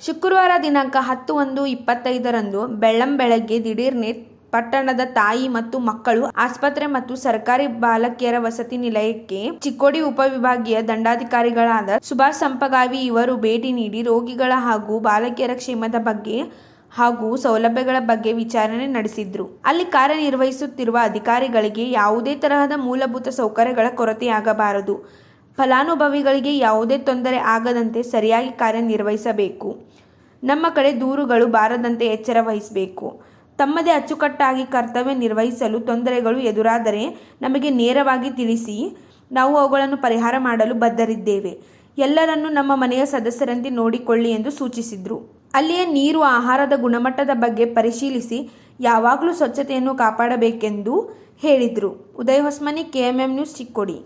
ಶುಕ್ರವಾರ ದಿನಾಂಕ ಹತ್ತು ಒಂದು ಇಪ್ಪತ್ತೈದರಂದು ಬೆಳ್ಳಂಬೆಳಗ್ಗೆ ದಿಢೀರ್ನೆ ಪಟ್ಟಣದ ತಾಯಿ ಮತ್ತು ಮಕ್ಕಳು ಆಸ್ಪತ್ರೆ ಮತ್ತು ಸರ್ಕಾರಿ ಬಾಲಕಿಯರ ವಸತಿ ನಿಲಯಕ್ಕೆ ಚಿಕ್ಕೋಡಿ ಉಪವಿಭಾಗೀಯ ದಂಡಾಧಿಕಾರಿಗಳಾದ ಸುಭಾಷ್ ಸಂಪಗಾವಿ ಇವರು ಭೇಟಿ ನೀಡಿ ರೋಗಿಗಳ ಹಾಗೂ ಬಾಲಕಿಯರ ಕ್ಷೇಮದ ಬಗ್ಗೆ ಹಾಗೂ ಸೌಲಭ್ಯಗಳ ಬಗ್ಗೆ ವಿಚಾರಣೆ ನಡೆಸಿದ್ರು. ಅಲ್ಲಿ ಕಾರ್ಯನಿರ್ವಹಿಸುತ್ತಿರುವ ಅಧಿಕಾರಿಗಳಿಗೆ ಯಾವುದೇ ತರಹದ ಮೂಲಭೂತ ಸೌಕರ್ಯಗಳ ಕೊರತೆಯಾಗಬಾರದು. ಫಲಾನುಭವಿಗಳಿಗೆ ಯಾವುದೇ ತೊಂದರೆ ಆಗದಂತೆ ಸರಿಯಾಗಿ ಕಾರ್ಯನಿರ್ವಹಿಸಬೇಕು. ನಮ್ಮ ಕಡೆ ದೂರುಗಳು ಬಾರದಂತೆ ಎಚ್ಚರ ವಹಿಸಬೇಕು. ತಮ್ಮದೇ ಅಚ್ಚುಕಟ್ಟಾಗಿ ಕರ್ತವ್ಯ ನಿರ್ವಹಿಸಲು ತೊಂದರೆಗಳು ಎದುರಾದರೆ ನಮಗೆ ನೇರವಾಗಿ ತಿಳಿಸಿ, ನಾವು ಅವುಗಳನ್ನು ಪರಿಹಾರ ಮಾಡಲು ಬದ್ಧರಿದ್ದೇವೆ. ಎಲ್ಲರನ್ನೂ ನಮ್ಮ ಮನೆಯ ಸದಸ್ಯರಂತೆ ನೋಡಿಕೊಳ್ಳಿ ಎಂದು ಸೂಚಿಸಿದರು. ಅಲ್ಲಿಯ ನೀರು, ಆಹಾರದ ಗುಣಮಟ್ಟದ ಬಗ್ಗೆ ಪರಿಶೀಲಿಸಿ ಯಾವಾಗಲೂ ಸ್ವಚ್ಛತೆಯನ್ನು ಕಾಪಾಡಬೇಕೆಂದು ಹೇಳಿದರು. Uday Hosmani, K M M news Chikkodi.